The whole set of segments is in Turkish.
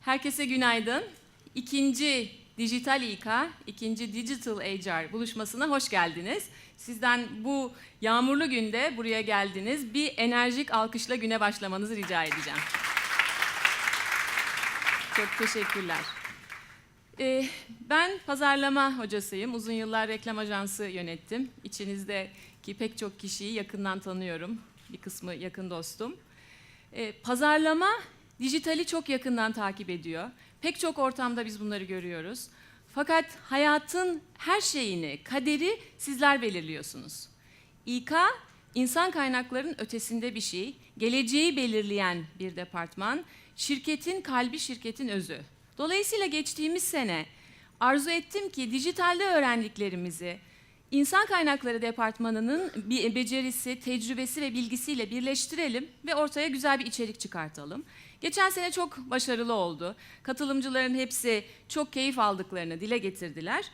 Herkese günaydın. İkinci Dijital İK, ikinci Digital HR buluşmasına hoş geldiniz. Sizden bu yağmurlu günde buraya geldiniz. Bir enerjik alkışla güne başlamanızı rica edeceğim. Çok teşekkürler. Ee, ben pazarlama hocasıyım. Uzun yıllar reklam ajansı yönettim. İçinizdeki pek çok kişiyi yakından tanıyorum. Bir kısmı yakın dostum. Ee, pazarlama dijitali çok yakından takip ediyor. Pek çok ortamda biz bunları görüyoruz. Fakat hayatın her şeyini, kaderi sizler belirliyorsunuz. İK, insan kaynaklarının ötesinde bir şey, geleceği belirleyen bir departman, şirketin kalbi, şirketin özü. Dolayısıyla geçtiğimiz sene arzu ettim ki dijitalde öğrendiklerimizi insan kaynakları departmanının bir becerisi, tecrübesi ve bilgisiyle birleştirelim ve ortaya güzel bir içerik çıkartalım. Geçen sene çok başarılı oldu. Katılımcıların hepsi çok keyif aldıklarını dile getirdiler.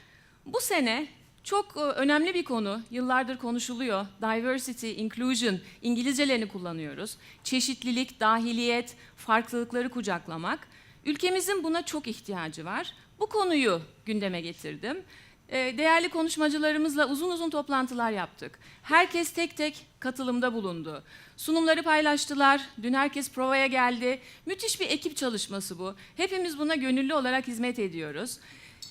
Bu sene çok e, önemli bir konu, yıllardır konuşuluyor. Diversity, inclusion, İngilizcelerini kullanıyoruz. Çeşitlilik, dahiliyet, farklılıkları kucaklamak. Ülkemizin buna çok ihtiyacı var. Bu konuyu gündeme getirdim. Ee, Değerli konuşmacılarımızla uzun uzun toplantılar yaptık. Herkes tek tek katılımda bulundu. Sunumları paylaştılar. Dün herkes provaya geldi. Müthiş bir ekip çalışması bu. Hepimiz buna gönüllü olarak hizmet ediyoruz.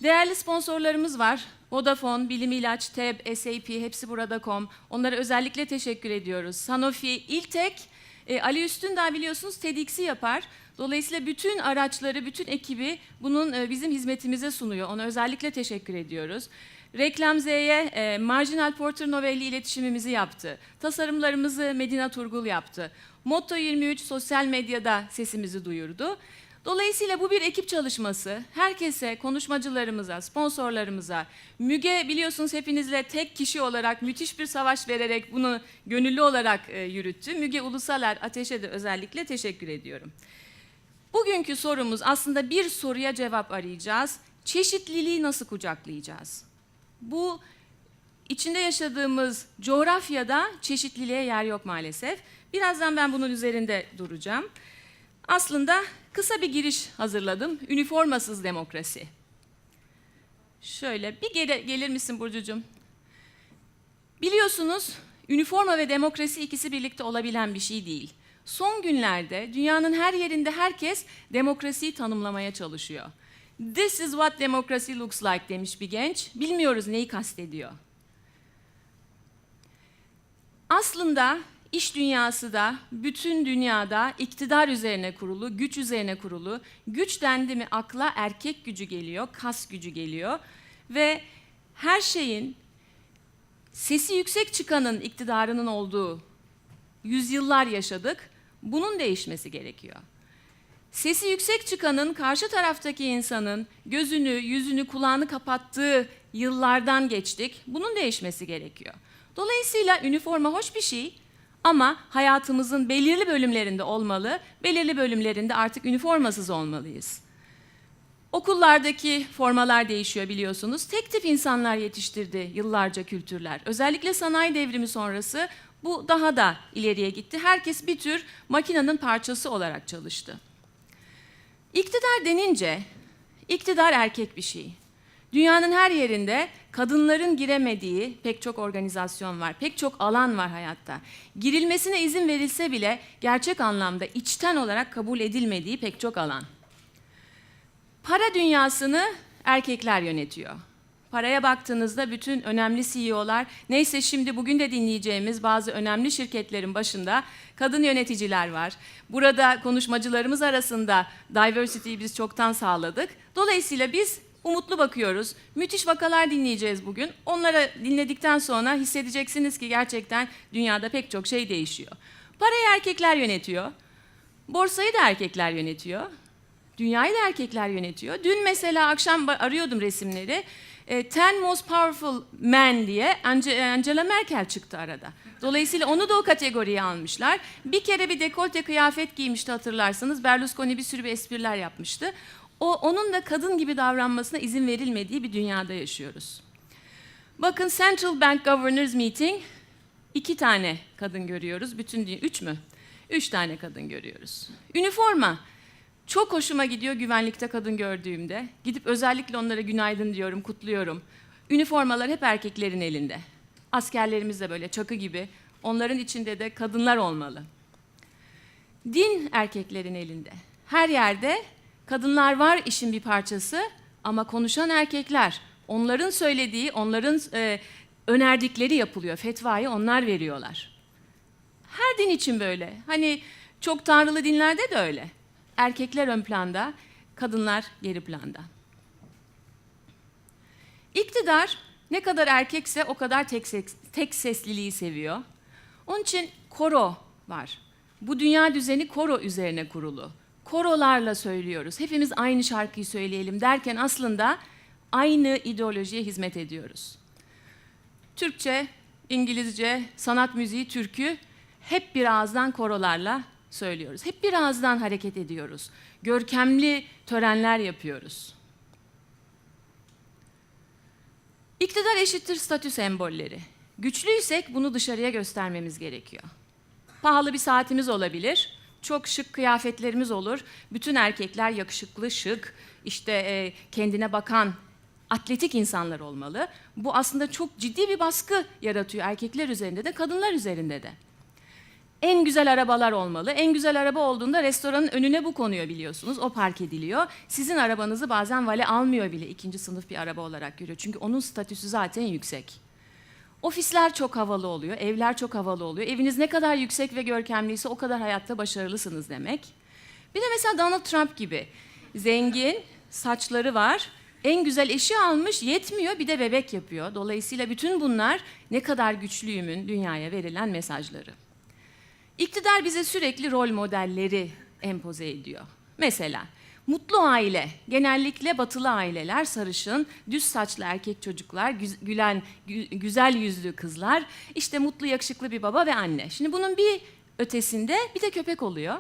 Değerli sponsorlarımız var. Vodafone, Bilim İlaç, TEB, SAP, hepsi burada.com. Onlara özellikle teşekkür ediyoruz. Sanofi, İltek, e, Ali Üstündağ biliyorsunuz TEDx'i yapar. Dolayısıyla bütün araçları, bütün ekibi bunun e, bizim hizmetimize sunuyor. Ona özellikle teşekkür ediyoruz. Reklam Z'ye e, Marginal Porter Novelli iletişimimizi yaptı. Tasarımlarımızı Medina Turgul yaptı. Motto 23 sosyal medyada sesimizi duyurdu. Dolayısıyla bu bir ekip çalışması. Herkese, konuşmacılarımıza, sponsorlarımıza, Müge biliyorsunuz hepinizle tek kişi olarak müthiş bir savaş vererek bunu gönüllü olarak e, yürüttü. Müge Ulusaler Ateş'e de özellikle teşekkür ediyorum. Bugünkü sorumuz aslında bir soruya cevap arayacağız. Çeşitliliği nasıl kucaklayacağız? Bu içinde yaşadığımız coğrafyada çeşitliliğe yer yok maalesef. Birazdan ben bunun üzerinde duracağım. Aslında kısa bir giriş hazırladım. Üniformasız demokrasi. Şöyle bir gele- gelir misin Burcucuğum? Biliyorsunuz üniforma ve demokrasi ikisi birlikte olabilen bir şey değil. Son günlerde dünyanın her yerinde herkes demokrasiyi tanımlamaya çalışıyor. This is what democracy looks like demiş bir genç. Bilmiyoruz neyi kastediyor. Aslında iş dünyası da bütün dünyada iktidar üzerine kurulu, güç üzerine kurulu. Güç dendi mi akla erkek gücü geliyor, kas gücü geliyor ve her şeyin sesi yüksek çıkanın iktidarının olduğu yüzyıllar yaşadık. Bunun değişmesi gerekiyor. Sesi yüksek çıkanın karşı taraftaki insanın gözünü, yüzünü, kulağını kapattığı yıllardan geçtik. Bunun değişmesi gerekiyor. Dolayısıyla üniforma hoş bir şey ama hayatımızın belirli bölümlerinde olmalı, belirli bölümlerinde artık üniformasız olmalıyız. Okullardaki formalar değişiyor biliyorsunuz. Tek tip insanlar yetiştirdi yıllarca kültürler. Özellikle sanayi devrimi sonrası bu daha da ileriye gitti. Herkes bir tür makinenin parçası olarak çalıştı. İktidar denince, iktidar erkek bir şey. Dünyanın her yerinde kadınların giremediği pek çok organizasyon var, pek çok alan var hayatta. Girilmesine izin verilse bile gerçek anlamda içten olarak kabul edilmediği pek çok alan. Para dünyasını erkekler yönetiyor. Paraya baktığınızda bütün önemli CEO'lar, neyse şimdi bugün de dinleyeceğimiz bazı önemli şirketlerin başında kadın yöneticiler var. Burada konuşmacılarımız arasında diversity'yi biz çoktan sağladık. Dolayısıyla biz umutlu bakıyoruz. Müthiş vakalar dinleyeceğiz bugün. Onları dinledikten sonra hissedeceksiniz ki gerçekten dünyada pek çok şey değişiyor. Parayı erkekler yönetiyor. Borsayı da erkekler yönetiyor. Dünyayı da erkekler yönetiyor. Dün mesela akşam arıyordum resimleri. E, Ten Most Powerful Men diye Ange- Angela Merkel çıktı arada. Dolayısıyla onu da o kategoriye almışlar. Bir kere bir dekolte kıyafet giymişti hatırlarsanız. Berlusconi bir sürü bir espriler yapmıştı. O, onun da kadın gibi davranmasına izin verilmediği bir dünyada yaşıyoruz. Bakın Central Bank Governors Meeting, iki tane kadın görüyoruz. Bütün dünya, üç mü? Üç tane kadın görüyoruz. Üniforma, Çok hoşuma gidiyor güvenlikte kadın gördüğümde. Gidip özellikle onlara günaydın diyorum, kutluyorum. Üniformalar hep erkeklerin elinde. Askerlerimiz de böyle çakı gibi. Onların içinde de kadınlar olmalı. Din erkeklerin elinde. Her yerde kadınlar var işin bir parçası ama konuşan erkekler. Onların söylediği, onların e, önerdikleri yapılıyor. Fetvayı onlar veriyorlar. Her din için böyle. Hani çok tanrılı dinlerde de öyle. Erkekler ön planda, kadınlar geri planda. İktidar ne kadar erkekse o kadar tek, ses, tek sesliliği seviyor. Onun için koro var. Bu dünya düzeni koro üzerine kurulu. Korolarla söylüyoruz. Hepimiz aynı şarkıyı söyleyelim derken aslında aynı ideolojiye hizmet ediyoruz. Türkçe, İngilizce, sanat müziği, türkü hep bir ağızdan korolarla söylüyoruz. Hep bir ağızdan hareket ediyoruz. Görkemli törenler yapıyoruz. İktidar eşittir statü sembolleri. Güçlüysek bunu dışarıya göstermemiz gerekiyor. Pahalı bir saatimiz olabilir, çok şık kıyafetlerimiz olur. Bütün erkekler yakışıklı, şık, işte e, kendine bakan, atletik insanlar olmalı. Bu aslında çok ciddi bir baskı yaratıyor erkekler üzerinde de, kadınlar üzerinde de. En güzel arabalar olmalı. En güzel araba olduğunda restoranın önüne bu konuyor biliyorsunuz. O park ediliyor. Sizin arabanızı bazen vale almıyor bile ikinci sınıf bir araba olarak görüyor. Çünkü onun statüsü zaten yüksek. Ofisler çok havalı oluyor, evler çok havalı oluyor. Eviniz ne kadar yüksek ve görkemliyse o kadar hayatta başarılısınız demek. Bir de mesela Donald Trump gibi zengin, saçları var, en güzel eşi almış, yetmiyor bir de bebek yapıyor. Dolayısıyla bütün bunlar ne kadar güçlüyümün dünyaya verilen mesajları. İktidar bize sürekli rol modelleri empoze ediyor. Mesela mutlu aile, genellikle batılı aileler, sarışın, düz saçlı erkek çocuklar, gülen, gü- güzel yüzlü kızlar, işte mutlu yakışıklı bir baba ve anne. Şimdi bunun bir ötesinde bir de köpek oluyor.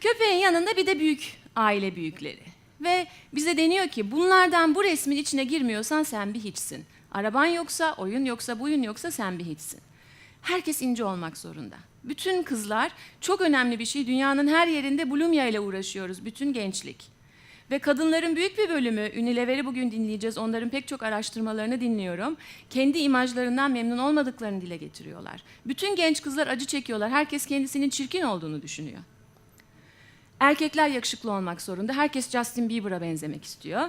Köpeğin yanında bir de büyük aile büyükleri. Ve bize deniyor ki bunlardan bu resmin içine girmiyorsan sen bir hiçsin. Araban yoksa, oyun yoksa, buyun yoksa sen bir hiçsin. Herkes ince olmak zorunda. Bütün kızlar çok önemli bir şey. Dünyanın her yerinde bulimya ile uğraşıyoruz. Bütün gençlik. Ve kadınların büyük bir bölümü, Unilever'i bugün dinleyeceğiz. Onların pek çok araştırmalarını dinliyorum. Kendi imajlarından memnun olmadıklarını dile getiriyorlar. Bütün genç kızlar acı çekiyorlar. Herkes kendisinin çirkin olduğunu düşünüyor. Erkekler yakışıklı olmak zorunda. Herkes Justin Bieber'a benzemek istiyor.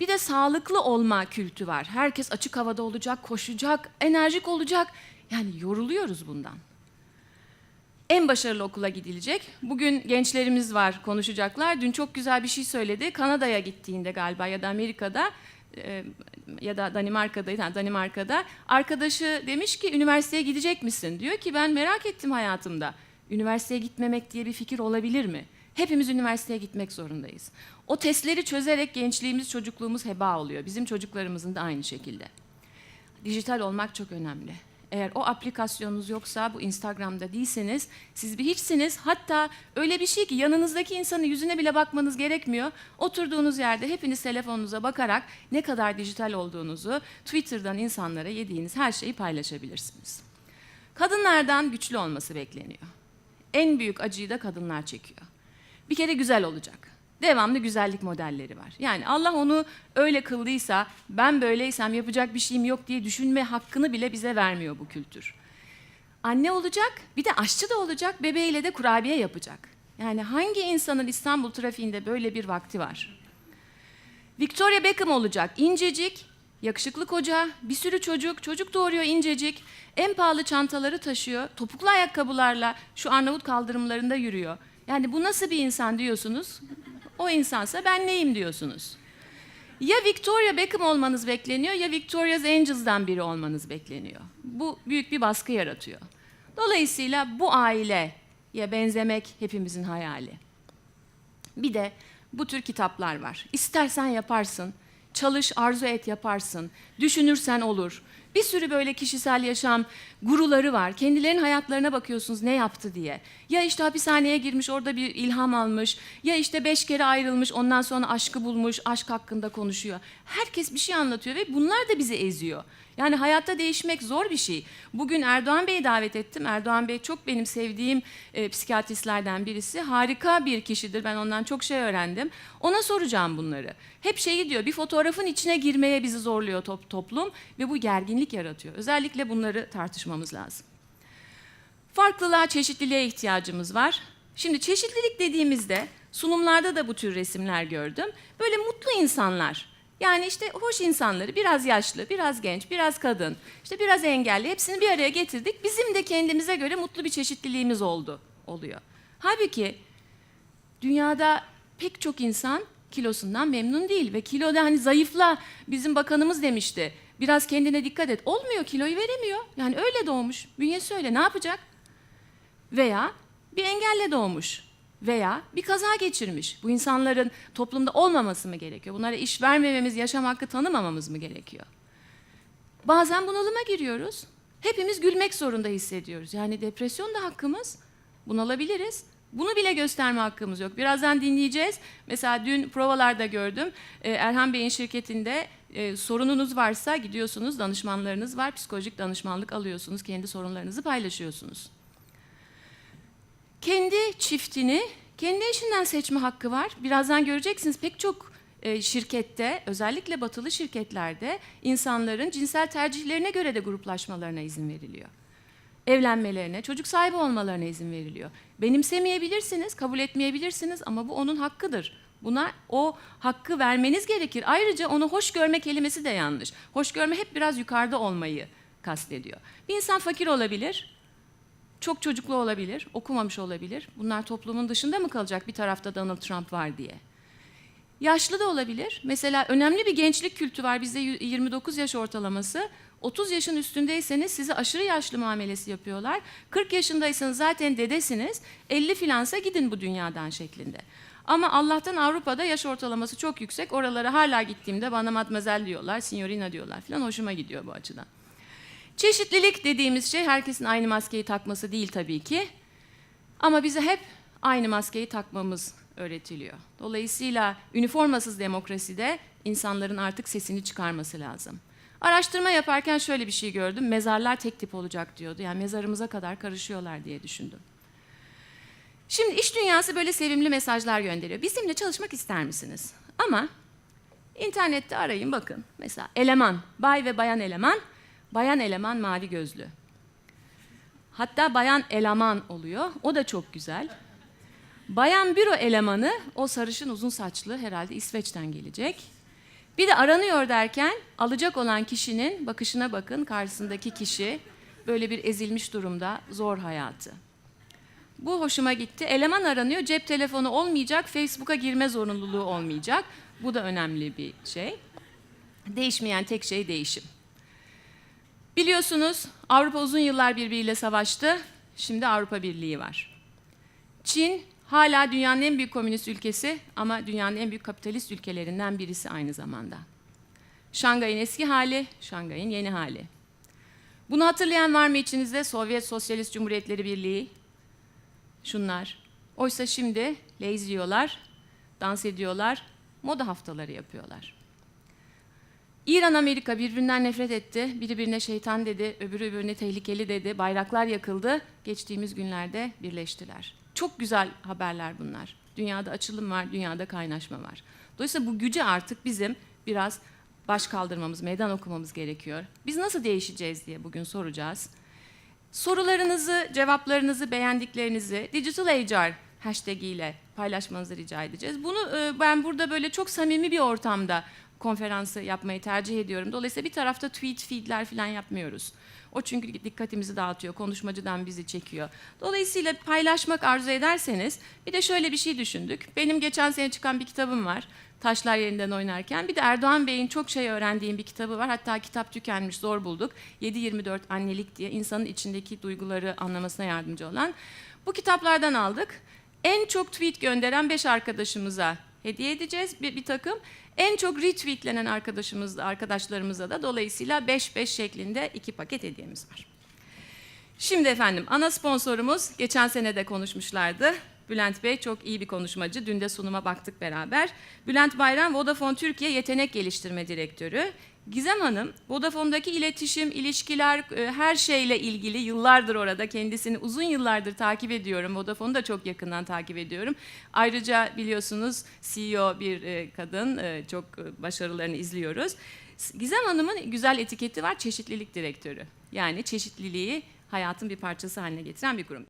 Bir de sağlıklı olma kültü var. Herkes açık havada olacak, koşacak, enerjik olacak. Yani yoruluyoruz bundan. En başarılı okula gidilecek. Bugün gençlerimiz var konuşacaklar. Dün çok güzel bir şey söyledi. Kanada'ya gittiğinde galiba ya da Amerika'da e, ya da Danimarka'da, Danimarka'da arkadaşı demiş ki üniversiteye gidecek misin? Diyor ki ben merak ettim hayatımda. Üniversiteye gitmemek diye bir fikir olabilir mi? Hepimiz üniversiteye gitmek zorundayız. O testleri çözerek gençliğimiz, çocukluğumuz heba oluyor. Bizim çocuklarımızın da aynı şekilde. Dijital olmak çok önemli. Eğer o aplikasyonunuz yoksa, bu Instagram'da değilseniz, siz bir hiçsiniz. Hatta öyle bir şey ki yanınızdaki insanın yüzüne bile bakmanız gerekmiyor. Oturduğunuz yerde hepiniz telefonunuza bakarak ne kadar dijital olduğunuzu Twitter'dan insanlara yediğiniz her şeyi paylaşabilirsiniz. Kadınlardan güçlü olması bekleniyor. En büyük acıyı da kadınlar çekiyor. Bir kere güzel olacak. Devamlı güzellik modelleri var. Yani Allah onu öyle kıldıysa, ben böyleysem yapacak bir şeyim yok diye düşünme hakkını bile bize vermiyor bu kültür. Anne olacak, bir de aşçı da olacak, bebeğiyle de kurabiye yapacak. Yani hangi insanın İstanbul trafiğinde böyle bir vakti var? Victoria Beckham olacak, incecik, yakışıklı koca, bir sürü çocuk, çocuk doğuruyor incecik, en pahalı çantaları taşıyor, topuklu ayakkabılarla şu Arnavut kaldırımlarında yürüyor. Yani bu nasıl bir insan diyorsunuz? O insansa ben neyim diyorsunuz. Ya Victoria Beckham olmanız bekleniyor ya Victoria's Angels'dan biri olmanız bekleniyor. Bu büyük bir baskı yaratıyor. Dolayısıyla bu aileye benzemek hepimizin hayali. Bir de bu tür kitaplar var. İstersen yaparsın, çalış, arzu et yaparsın, düşünürsen olur. Bir sürü böyle kişisel yaşam guruları var. Kendilerinin hayatlarına bakıyorsunuz ne yaptı diye. Ya işte hapishaneye girmiş orada bir ilham almış. Ya işte beş kere ayrılmış ondan sonra aşkı bulmuş. Aşk hakkında konuşuyor. Herkes bir şey anlatıyor ve bunlar da bizi eziyor. Yani hayatta değişmek zor bir şey. Bugün Erdoğan Bey'i davet ettim. Erdoğan Bey çok benim sevdiğim e, psikiyatristlerden birisi. Harika bir kişidir. Ben ondan çok şey öğrendim. Ona soracağım bunları. Hep şeyi diyor bir fotoğrafın içine girmeye bizi zorluyor top, toplum ve bu gerginlik yaratıyor. Özellikle bunları tartışmamız lazım. Farklılığa, çeşitliliğe ihtiyacımız var. Şimdi çeşitlilik dediğimizde sunumlarda da bu tür resimler gördüm. Böyle mutlu insanlar. Yani işte hoş insanları biraz yaşlı, biraz genç, biraz kadın, işte biraz engelli hepsini bir araya getirdik. Bizim de kendimize göre mutlu bir çeşitliliğimiz oldu oluyor. Halbuki dünyada pek çok insan kilosundan memnun değil ve kiloda hani zayıfla bizim bakanımız demişti. Biraz kendine dikkat et. Olmuyor kiloyu veremiyor. Yani öyle doğmuş. Bünyesi öyle ne yapacak? Veya bir engelle doğmuş veya bir kaza geçirmiş. Bu insanların toplumda olmaması mı gerekiyor? Bunlara iş vermememiz, yaşam hakkı tanımamamız mı gerekiyor? Bazen bunalıma giriyoruz. Hepimiz gülmek zorunda hissediyoruz. Yani depresyon da hakkımız. Bunalabiliriz. Bunu bile gösterme hakkımız yok. Birazdan dinleyeceğiz. Mesela dün provalarda gördüm. Ee, Erhan Bey'in şirketinde e, sorununuz varsa gidiyorsunuz, danışmanlarınız var. Psikolojik danışmanlık alıyorsunuz, kendi sorunlarınızı paylaşıyorsunuz. Kendi çiftini kendi eşinden seçme hakkı var. Birazdan göreceksiniz pek çok e, şirkette, özellikle batılı şirketlerde insanların cinsel tercihlerine göre de gruplaşmalarına izin veriliyor. Evlenmelerine, çocuk sahibi olmalarına izin veriliyor. Benimsemeyebilirsiniz, kabul etmeyebilirsiniz ama bu onun hakkıdır. Buna o hakkı vermeniz gerekir. Ayrıca onu hoş görme kelimesi de yanlış. Hoş görme hep biraz yukarıda olmayı kastediyor. Bir insan fakir olabilir, çok çocuklu olabilir, okumamış olabilir. Bunlar toplumun dışında mı kalacak bir tarafta Donald Trump var diye? Yaşlı da olabilir. Mesela önemli bir gençlik kültü var bizde 29 yaş ortalaması. 30 yaşın üstündeyseniz size aşırı yaşlı muamelesi yapıyorlar. 40 yaşındaysanız zaten dedesiniz. 50 filansa gidin bu dünyadan şeklinde. Ama Allah'tan Avrupa'da yaş ortalaması çok yüksek. Oralara hala gittiğimde bana matmazel diyorlar, signorina diyorlar falan. Hoşuma gidiyor bu açıdan. Çeşitlilik dediğimiz şey herkesin aynı maskeyi takması değil tabii ki. Ama bize hep aynı maskeyi takmamız öğretiliyor. Dolayısıyla üniformasız demokraside insanların artık sesini çıkarması lazım. Araştırma yaparken şöyle bir şey gördüm. Mezarlar tek tip olacak diyordu. Yani mezarımıza kadar karışıyorlar diye düşündüm. Şimdi iş dünyası böyle sevimli mesajlar gönderiyor. Bizimle çalışmak ister misiniz? Ama internette arayın bakın. Mesela eleman, bay ve bayan eleman, bayan eleman mavi gözlü. Hatta bayan eleman oluyor. O da çok güzel. Bayan büro elemanı o sarışın uzun saçlı herhalde İsveç'ten gelecek. Bir de aranıyor derken alacak olan kişinin bakışına bakın karşısındaki kişi böyle bir ezilmiş durumda zor hayatı. Bu hoşuma gitti. Eleman aranıyor cep telefonu olmayacak Facebook'a girme zorunluluğu olmayacak. Bu da önemli bir şey. Değişmeyen tek şey değişim. Biliyorsunuz Avrupa uzun yıllar birbiriyle savaştı. Şimdi Avrupa Birliği var. Çin hala dünyanın en büyük komünist ülkesi ama dünyanın en büyük kapitalist ülkelerinden birisi aynı zamanda. Şangay'ın eski hali, Şangay'ın yeni hali. Bunu hatırlayan var mı içinizde? Sovyet Sosyalist Cumhuriyetleri Birliği. Şunlar. Oysa şimdi lazy yiyorlar, dans ediyorlar, moda haftaları yapıyorlar. İran Amerika birbirinden nefret etti. Biri birine şeytan dedi, öbürü öbürüne tehlikeli dedi. Bayraklar yakıldı. Geçtiğimiz günlerde birleştiler. Çok güzel haberler bunlar. Dünyada açılım var, dünyada kaynaşma var. Dolayısıyla bu gücü artık bizim biraz baş kaldırmamız, meydan okumamız gerekiyor. Biz nasıl değişeceğiz diye bugün soracağız. Sorularınızı, cevaplarınızı, beğendiklerinizi Digital HR hashtag ile paylaşmanızı rica edeceğiz. Bunu e, ben burada böyle çok samimi bir ortamda konferansı yapmayı tercih ediyorum. Dolayısıyla bir tarafta tweet, feedler falan yapmıyoruz. O çünkü dikkatimizi dağıtıyor, konuşmacıdan bizi çekiyor. Dolayısıyla paylaşmak arzu ederseniz bir de şöyle bir şey düşündük. Benim geçen sene çıkan bir kitabım var. Taşlar yerinden oynarken. Bir de Erdoğan Bey'in çok şey öğrendiğim bir kitabı var. Hatta kitap tükenmiş, zor bulduk. 7-24 annelik diye insanın içindeki duyguları anlamasına yardımcı olan. Bu kitaplardan aldık. En çok tweet gönderen 5 arkadaşımıza hediye edeceğiz bir, bir takım. En çok retweetlenen arkadaşımız, arkadaşlarımıza da dolayısıyla 5-5 şeklinde iki paket hediyemiz var. Şimdi efendim ana sponsorumuz geçen sene de konuşmuşlardı. Bülent Bey çok iyi bir konuşmacı. Dün de sunuma baktık beraber. Bülent Bayram Vodafone Türkiye Yetenek Geliştirme Direktörü. Gizem Hanım, Vodafone'daki iletişim, ilişkiler, e, her şeyle ilgili yıllardır orada. Kendisini uzun yıllardır takip ediyorum. Vodafone'u da çok yakından takip ediyorum. Ayrıca biliyorsunuz CEO bir e, kadın. e, Çok başarılarını izliyoruz. Gizem Hanım'ın güzel etiketi var, çeşitlilik direktörü. Yani çeşitliliği hayatın bir parçası haline getiren bir kurum.